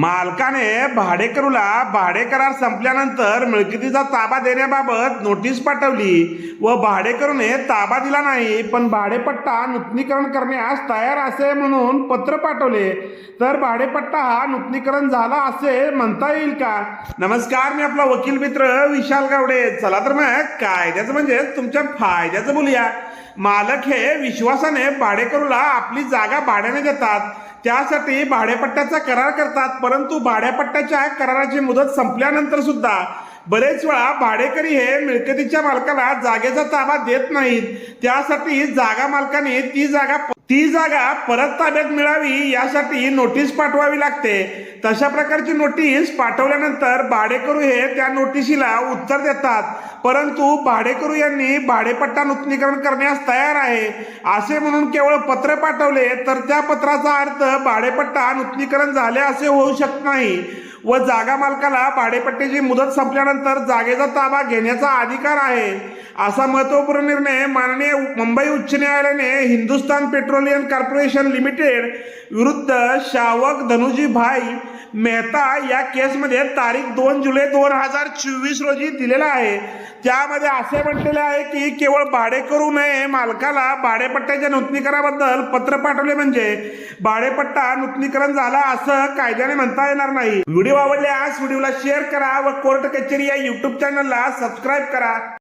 मालकाने भाडेकरूला भाडे करार संपल्यानंतर मिळकतीचा ताबा देण्याबाबत नोटीस पाठवली व भाडेकरूने ताबा दिला नाही पण भाडेपट्टा नूतनीकरण करण्यास तयार असे म्हणून पत्र पाठवले. तर भाडेपट्टा हा नूतनीकरण झाला असे म्हणता येईल का? नमस्कार मी आपला वकील मित्र विशाल गावडे. चला तर मग कायद्याचं म्हणजे तुमच्या फायद्याचं बोलूया. मालक हे विश्वासाने भाडेकरूला आपली जागा भाड्याने देतात. त्यासाठी भाडेपट्ट्याचा करार करतात परंतु भाड्यापट्ट्याच्या कराराची मुदत संपल्यानंतर सुद्धा बरेच वेळा भाडेकरी हे मिळकतीच्या मालकाला जागेचा ताबा देत नाहीत. त्यासाठी जागा मालकाने ती जागा ती जागा परत ताब्यात मिळावी यासाठी नोटीस पाठवावी लागते. तशा प्रकारची नोटीस पाठवल्यानंतर भाडेकरू हे त्या नोटिशीला उत्तर देतात. परंतु भाडेकरू यांनी भाडेपट्टा नूतनीकरण करण्यास तयार आहे. असे म्हणून केवळ पत्र पाठवले तर त्या पत्राचा अर्थ भाडेपट्टा नूतनीकरण झाले असे होऊ शकत नाही. व जागा मालकाला भाडेपट्ट्याची मुदत संपल्यानंतर जागेचा ताबा घेण्याचा अधिकार आहे. असा महत्त्वपूर्ण निर्णय माननीय मुंबई उच्च न्यायालयाने हिंदुस्तान पेट्रोलियम कॉर्पोरेशन लिमिटेड विरुद्ध शावक धनुजी भाई मेहता या केसमध्ये तारीख दोन जुलै दोन हजार चोवीस रोजी दिलेला आहे. त्यामध्ये असे म्हटलेले आहे की केवळ भाडे करू नये मालकाला भाडेपट्ट्याच्या नूतनीकरणाबद्दल पत्र पाठवले म्हणजे भाडेपट्टा नूतनीकरण झाला असं कायद्याने म्हणता येणार नाही. व्हिडिओ व्हिडिओ आवडल्यास व्हिडिओला शेअर करा व कोर्ट कचेरी या युट्यूब चॅनलला सबस्क्राईब करा.